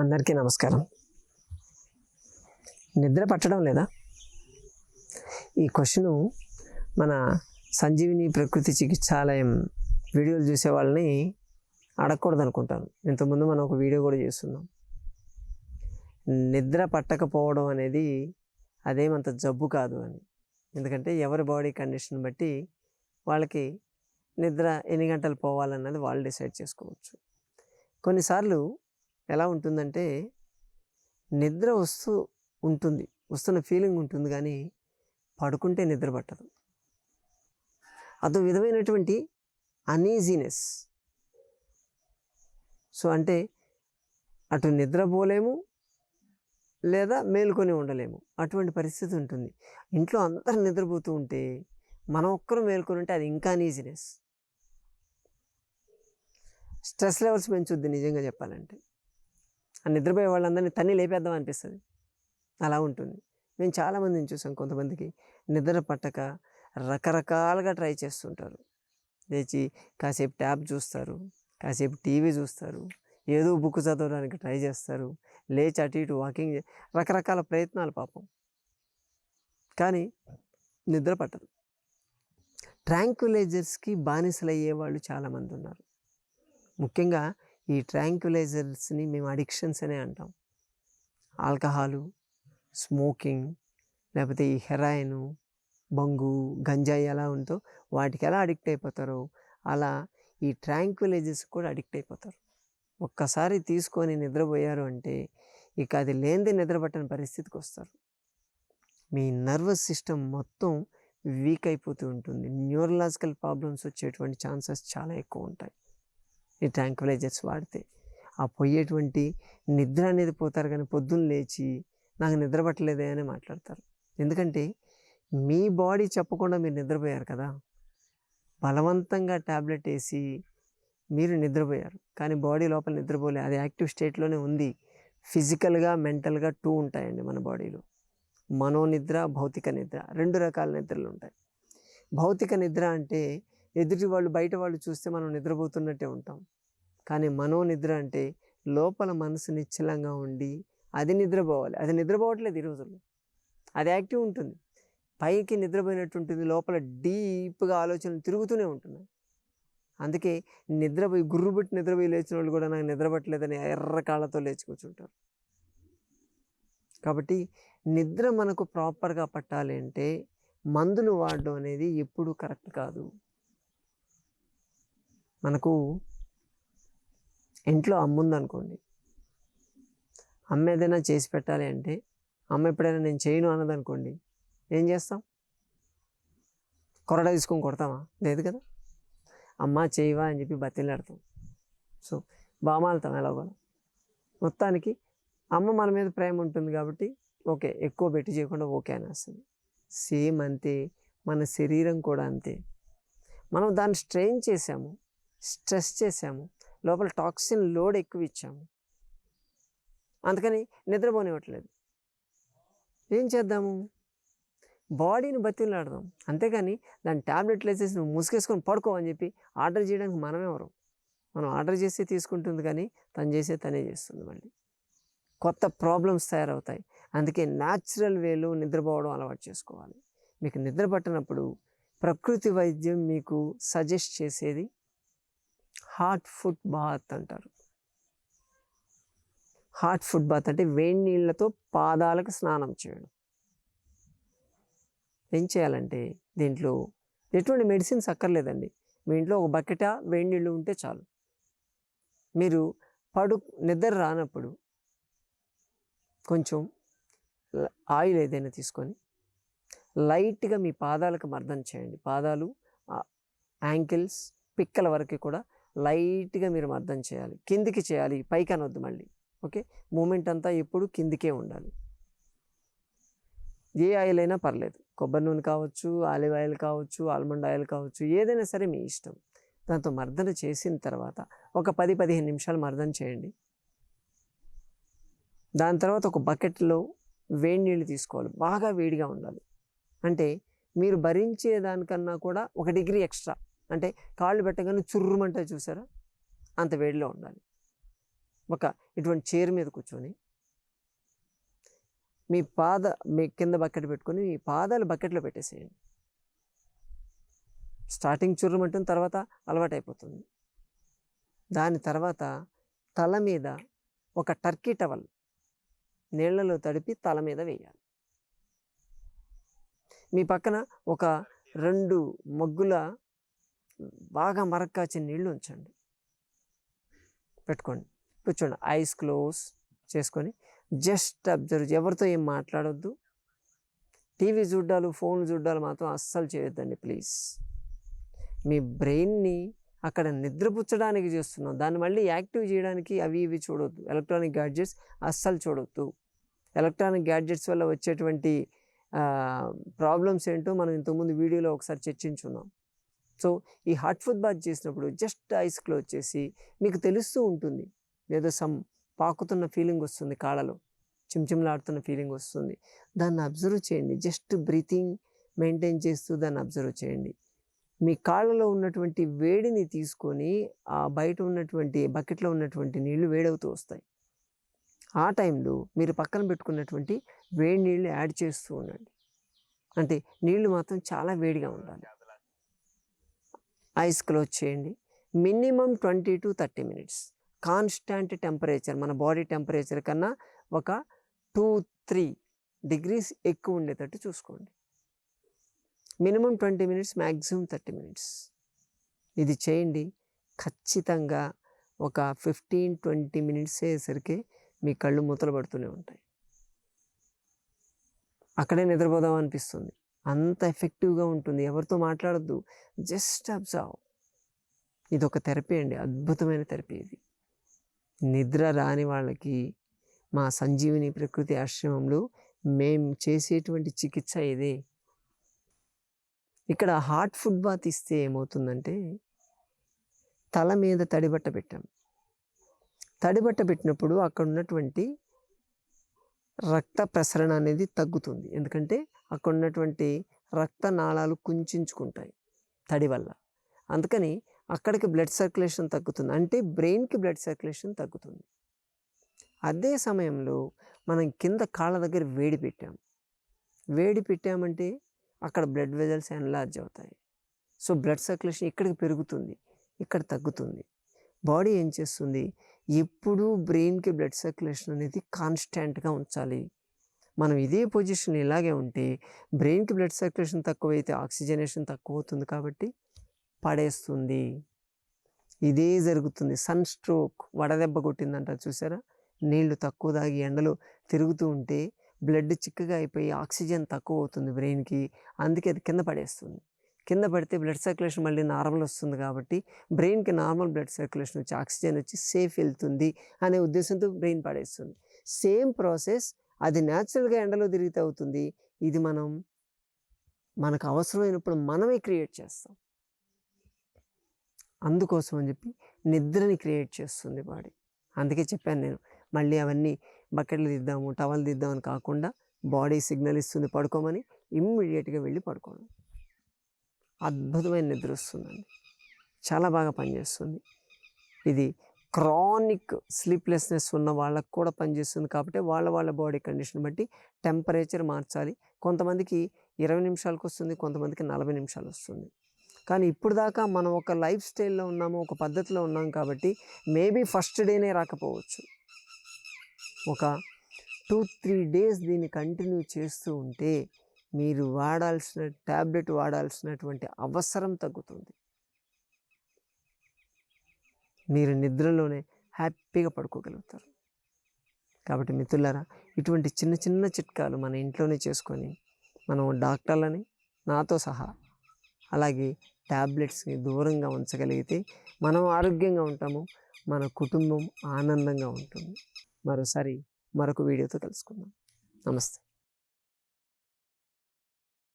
అందరికీ నమస్కారం. నిద్ర పట్టడం లేదా? ఈ క్వశ్చను మన సంజీవిని ప్రకృతి చికిత్సాలయం వీడియోలు చూసే వాళ్ళని అడగకూడదు అనుకుంటాను ఇంతకుముందు మనం ఒక వీడియో కూడా చేస్తున్నాం. నిద్ర పట్టకపోవడం అనేది అదేమంత జబ్బు కాదు అని. ఎందుకంటే ఎవరి బాడీ కండిషన్ బట్టి వాళ్ళకి నిద్ర ఎన్ని గంటలు పోవాలన్నది వాళ్ళు డిసైడ్ చేసుకోవచ్చు. కొన్నిసార్లు ఎలా ఉంటుందంటే నిద్ర వస్తూ ఉంటుంది. వస్తున్న ఫీలింగ్ ఉంటుంది కానీ పడుకుంటే నిద్ర పట్టదు. అదో విధమైనటువంటి అనీజీనెస్ సో అంటే అటు నిద్రపోలేము లేదా మేలుకొని ఉండలేము. అటువంటి పరిస్థితి ఉంటుంది. ఇంట్లో అందరు నిద్రపోతూ ఉంటే మనం ఒక్కరు మేల్కొని ఉంటే అది ఇంకా అనీజీనెస్ స్ట్రెస్ లెవెల్స్ పెంచుద్ది నిజంగా చెప్పాలంటే. ఆ నిద్రపోయే వాళ్ళందరినీ తన్ని లేపేద్దాం అనిపిస్తుంది. అలా ఉంటుంది. మేము చాలామందిని చూసాం కొంతమందికి. నిద్ర పట్టక రకరకాలుగా ట్రై చేస్తుంటారు. లేచి కాసేపు ట్యాబ్ చూస్తారు కాసేపు టీవీ చూస్తారు ఏదో బుక్ చదవడానికి ట్రై చేస్తారు లేచి అటు ఇటు వాకింగ్ రకరకాల ప్రయత్నాలు పాపం. కానీ నిద్ర పట్టదు. ట్రాంక్యులైజర్స్కి బానిసలయ్యే వాళ్ళు చాలామంది ఉన్నారు. ముఖ్యంగా ఈ ట్రాంక్యులైజర్స్ని మేము అడిక్షన్స్ అనే అంటాం. ఆల్కహాలు స్మోకింగ్ లేకపోతే ఈ హెరాయిన్ బంగు గంజాయి ఎలా ఉందో వాటికి ఎలా అడిక్ట్ అయిపోతారో అలా ఈ ట్రాంక్యులైజర్స్ కూడా అడిక్ట్ అయిపోతారు. ఒక్కసారి తీసుకొని నిద్రపోయారు అంటే ఇక అది లేనిదే నిద్రపట్టని పరిస్థితికి వస్తారు. మీ నర్వస్ సిస్టమ్ మొత్తం వీక్ అయిపోతూ ఉంటుంది. న్యూరలాజికల్ ప్రాబ్లమ్స్ వచ్చేటువంటి ఛాన్సెస్ చాలా ఎక్కువ ఉంటాయి. ఈ ట్రాంక్విలైజర్స్ వాడితే. ఆ పోయేటువంటి నిద్ర అనేది పోతారు కానీ పొద్దున్న లేచి నాకు నిద్ర పట్టలేదే అని మాట్లాడతారు. ఎందుకంటే మీ బాడీ చెప్పకుండా మీరు నిద్రపోయారు కదా. బలవంతంగా ట్యాబ్లెట్ వేసి మీరు నిద్రపోయారు. కానీ బాడీ లోపల నిద్రపోలే. అది యాక్టివ్ స్టేట్లోనే ఉంది. ఫిజికల్గా మెంటల్గా టూ ఉంటాయండి మన బాడీలో. మనోనిద్ర భౌతిక నిద్ర రెండు రకాల నిద్రలు ఉంటాయి. భౌతిక నిద్ర అంటే ఎదుటి వాళ్ళు బయట వాళ్ళు చూస్తే మనం నిద్రపోతున్నట్టే ఉంటాం. కానీ మనోనిద్ర అంటే లోపల మనసు నిశ్చలంగా ఉండి అది నిద్రపోవాలి. అది నిద్రపోవట్లేదు ఈ రోజుల్లో. అది యాక్టివ్ ఉంటుంది. పైకి నిద్రపోయినట్టు ఉంటుంది. లోపల డీప్గా ఆలోచనలు తిరుగుతూనే ఉంటున్నాయి. అందుకే నిద్రపోయి గుర్రుబెట్టి నిద్రపోయి లేచిన వాళ్ళు కూడా నాకు నిద్రపట్టలేదని ఎర్ర కాళ్ళతో లేచి కూర్చుంటారు. కాబట్టి నిద్ర మనకు ప్రాపర్గా పట్టాలి అంటే మందులు వాడడం అనేది ఎప్పుడూ కరెక్ట్ కాదు. మనకు ఇంట్లో అమ్మ ఉందనుకోండి. అమ్మ ఏదైనా చేసి పెట్టాలి అంటే అమ్మ ఎప్పుడైనా నేను చేయను అన్నదనుకోండి ఏం చేస్తాం? కొరడ తీసుకొని కొడతామా? లేదు కదా? అమ్మ చేయవా అని చెప్పి బతిలాడతాం. సో బామాలుతాం ఎలాగో. మొత్తానికి అమ్మ మన మీద ప్రేమ ఉంటుంది కాబట్టి ఓకే ఎక్కువ పెట్టి చేయకుండా ఓకే అనేస్తుంది. సేమ్ అంతే మన శరీరం కూడా అంతే. మనం దాన్ని స్ట్రెయిన్ చేసాము స్ట్రెస్ చేసాము లోపల టాక్సిన్ లోడ్ ఎక్కువ ఇచ్చాము అందుకని నిద్రపోనివ్వట్లేదు. ఏం చేద్దాము? బాడీని బతిలాడదాం అంతేగాని దాని ట్యాబ్లెట్లు వేసేసి నువ్వు ముసుగేసుకొని పడుకో అని చెప్పి ఆర్డర్ చేయడానికి మనమెవరం మనం ఆర్డర్ చేసి తీసుకుంటుంది కానీ తను చేసే తనే చేస్తుంది మళ్ళీ. కొత్త ప్రాబ్లమ్స్ తయారవుతాయి. అందుకే న్యాచురల్ వేలో నిద్రపోవడం అలవాటు చేసుకోవాలి. మీకు నిద్ర పట్టినప్పుడు ప్రకృతి వైద్యం మీకు సజెస్ట్ చేసేది హాట్ ఫుడ్ బాత్ అంటారు. హాట్ ఫుడ్ బాత్ అంటే వేడి నీళ్ళతో పాదాలకు స్నానం చేయడం. ఏం చేయాలంటే దీంట్లో ఎటువంటి మెడిసిన్స్ అక్కర్లేదండి మీ ఇంట్లో ఒక బకెట వేడి నీళ్ళు ఉంటే చాలు. మీరు పడు నిద్ర రానప్పుడు కొంచెం ఆయిల్ ఏదైనా తీసుకొని లైట్గా మీ పాదాలకు మర్దన చేయండి. పాదాలు యాంకిల్స్ పిక్కల వరకు కూడా లైట్గా మీరు అర్థం చేయాలి. కిందికి చేయాలి. పైకి అనొద్దు మళ్ళీ. ఓకే? మూమెంట్ అంతా ఎప్పుడు కిందికే ఉండాలి. ఏ ఆయిల్ అయినా పర్లేదు. కొబ్బరి నూనె కావచ్చు ఆలివ్ ఆయిల్ కావచ్చు ఆల్మండ్ ఆయిల్ కావచ్చు ఏదైనా సరే మీ ఇష్టం. దాంతో మర్దన చేసిన తర్వాత ఒక పది పదిహేను నిమిషాలు మర్దన చేయండి. దాని తర్వాత ఒక బకెట్లో వేడి నీళ్ళు తీసుకోవాలి. బాగా వేడిగా ఉండాలి. అంటే మీరు భరించే దానికన్నా కూడా ఒక డిగ్రీ ఎక్స్ట్రా. అంటే కాళ్ళు పెట్టగానే చుర్రుమంటే చూసారా? అంత వేడిలో ఉండాలి. ఒక ఇటువంటి చైర్ మీద కూర్చొని మీ పాద మీ కింద బకెట్ పెట్టుకొని మీ పాదాలు బకెట్లో పెట్టేసేయండి. స్టార్టింగ్ చుర్రమంటుంది తర్వాత అలవాటైపోతుంది. దాని తర్వాత తల మీద ఒక టర్కీ టవల్ నీళ్ళలో తడిపి తల మీద వేయాలి. మీ పక్కన ఒక రెండు మగ్గుల బాగా మరక్కాచి నీళ్ళు ఉంచండి. పెట్టుకోండి. కూర్చోండి. ఐస్ క్లోజ్ చేసుకొని జస్ట్ అబ్జర్వ్ ఎవరితో ఏం మాట్లాడొద్దు. టీవీ చూడ్డాలు ఫోన్ చూడ్డాలు మాత్రం అస్సలు చేయొద్దండి ప్లీజ్. మీ బ్రెయిన్ని అక్కడ నిద్రపుచ్చడానికి చేస్తున్నాం. దాన్ని మళ్ళీ యాక్టివ్ చేయడానికి అవి ఇవి చూడొద్దు. ఎలక్ట్రానిక్ గ్యాడ్జెట్స్ అస్సలు చూడొద్దు. ఎలక్ట్రానిక్ గ్యాడ్జెట్స్ వల్ల వచ్చేటువంటి ప్రాబ్లమ్స్ ఏంటో మనం ఇంతకుముందు వీడియోలో ఒకసారి చర్చించున్నాం. సో ఈ హాట్ ఫుడ్ బాత్ చేసినప్పుడు జస్ట్ ఐస్ క్లోజ్ చేసి మీకు తెలుస్తూ ఉంటుంది. ఏదో సమ్ పాకుతున్న ఫీలింగ్ వస్తుంది కాళ్ళలో. చిమ్చిమ్లాడుతున్న ఫీలింగ్ వస్తుంది. దాన్ని అబ్జర్వ్ చేయండి. జస్ట్ బ్రీతింగ్ మెయింటైన్ చేస్తూ దాన్ని అబ్జర్వ్ చేయండి. మీ కాళ్ళలో ఉన్నటువంటి వేడిని తీసుకొని ఆ బయట ఉన్నటువంటి బకెట్లో ఉన్నటువంటి నీళ్ళు వేడవుతూ వస్తాయి. ఆ టైంలో మీరు పక్కన పెట్టుకున్నటువంటి వేడి నీళ్ళు యాడ్ చేస్తూ ఉండండి. అంటే నీళ్ళు మాత్రం చాలా వేడిగా ఉండాలి. ఐస్ క్లోజ్ చేయండి. Minimum twenty to thirty minutes. Constant temperature మన బాడీ టెంపరేచర్ కన్నా ఒక టూ త్రీ డిగ్రీస్ ఎక్కువ ఉండేటట్టు చూసుకోండి. Minimum twenty minutes maximum thirty minutes. ఇది చేయండి. ఖచ్చితంగా ఒక ఫిఫ్టీన్ ట్వంటీ మినిట్స్ అయ్యేసరికి మీ కళ్ళు మూతలు పడుతూనే ఉంటాయి. అక్కడే నిద్రపోదాం అనిపిస్తుంది. అంత ఎఫెక్టివ్గా ఉంటుంది. ఎవరితో మాట్లాడద్దు. Just observe. ఇది ఒక థెరపీ అండి. అద్భుతమైన థెరపీ ఇది. నిద్ర రాని వాళ్ళకి మా సంజీవిని ప్రకృతి ఆశ్రమంలో మేము చేసేటువంటి చికిత్స ఇదే. ఇక్కడ హాట్ ఫుడ్ బాత్ ఇస్తే ఏమవుతుందంటే తల మీద తడిబట్ట పెట్టాం. తడిబట్ట పెట్టినప్పుడు అక్కడ ఉన్నటువంటి రక్త ప్రసరణ అనేది తగ్గుతుంది. ఎందుకంటే అక్కడ ఉన్నటువంటి రక్త నాళాలు కుంచుకుంటాయి తడి వల్ల. అందుకని అక్కడికి బ్లడ్ సర్క్యులేషన్ తగ్గుతుంది. అంటే బ్రెయిన్కి బ్లడ్ సర్క్యులేషన్ తగ్గుతుంది. అదే సమయంలో మనం కింద కాళ్ళ దగ్గర వేడి పెట్టాం. వేడి పెట్టామంటే అక్కడ బ్లడ్ వెజల్స్ ఎన్లార్జ్ అవుతాయి. సో బ్లడ్ సర్క్యులేషన్ ఇక్కడికి పెరుగుతుంది. ఇక్కడ తగ్గుతుంది. బాడీ ఏం చేస్తుంది? ఎప్పుడూ బ్రెయిన్కి బ్లడ్ సర్క్యులేషన్ అనేది కాన్స్టాంట్గా ఉంచాలి. మనం ఇదే పొజిషన్ ఇలాగే ఉంటే బ్రెయిన్కి బ్లడ్ సర్క్యులేషన్ తక్కువైతే ఆక్సిజనేషన్ తక్కువ అవుతుంది కాబట్టి పడేస్తుంది. ఇదే జరుగుతుంది. సన్ స్ట్రోక్ వడదెబ్బ కొట్టిందంటారు చూసారా? నీళ్ళు తక్కువ తాగి ఎండలో తిరుగుతూ ఉంటే బ్లడ్ చిక్కగా అయిపోయి ఆక్సిజన్ తక్కువ అవుతుంది బ్రెయిన్కి. అందుకే అది కింద పడేస్తుంది. కింద పడితే బ్లడ్ సర్క్యులేషన్ మళ్ళీ నార్మల్ వస్తుంది కాబట్టి బ్రెయిన్కి నార్మల్ బ్లడ్ సర్క్యులేషన్ వచ్చి ఆక్సిజన్ వచ్చి సేఫ్ వెళ్తుంది అనే ఉద్దేశంతో బ్రెయిన్ పడేస్తుంది. సేమ్ ప్రాసెస్ అది న్యాచురల్గా ఎండలో తిరిగితే అవుతుంది. ఇది మనం మనకు అవసరమైనప్పుడు మనమే క్రియేట్ చేస్తాం. అందుకోసం అని చెప్పి నిద్రని క్రియేట్ చేస్తుంది బాడీ. అందుకే చెప్పాను నేను మళ్ళీ అవన్నీ బకెట్లు దిద్దాము టవల్ దిద్దామని కాకుండా బాడీ సిగ్నల్ ఇస్తుంది పడుకోమని ఇమ్మీడియట్గా వెళ్ళి పడుకోవడం. అద్భుతమైన నిద్ర వస్తుందండి. చాలా బాగా పనిచేస్తుంది. ఇది క్రానిక్ స్లీప్లెస్నెస్ ఉన్న వాళ్ళకు కూడా పనిచేస్తుంది కాబట్టి వాళ్ళ వాళ్ళ బాడీ కండిషన్ బట్టి టెంపరేచర్ మార్చాలి. కొంతమందికి ఇరవై నిమిషాలకు వస్తుంది కొంతమందికి నలభై నిమిషాలు వస్తుంది కానీ ఇప్పుడు దాకా మనం ఒక లైఫ్ స్టైల్లో ఉన్నాము ఒక పద్ధతిలో ఉన్నాం కాబట్టి మేబీ ఫస్ట్ డేనే రాకపోవచ్చు. ఒక టూ త్రీ డేస్ దీన్ని కంటిన్యూ చేస్తూ ఉంటే మీరు వాడాల్సిన ట్యాబ్లెట్ వాడాల్సినటువంటి అవసరం తగ్గుతుంది. మీరు నిద్రలోనే హ్యాపీగా పడుకోగలుగుతారు. కాబట్టి మిత్రులారా ఇటువంటి చిన్న చిన్న చిట్కాలు మన ఇంట్లోనే చేసుకొని మనం డాక్టర్లని నాతో సహా అలాగే ట్యాబ్లెట్స్ని దూరంగా ఉంచగలిగితే మనం ఆరోగ్యంగా ఉంటాము మన కుటుంబం ఆనందంగా ఉంటుంది. మరోసారి మరొక వీడియోతో కలుసుకుందాం. నమస్తే.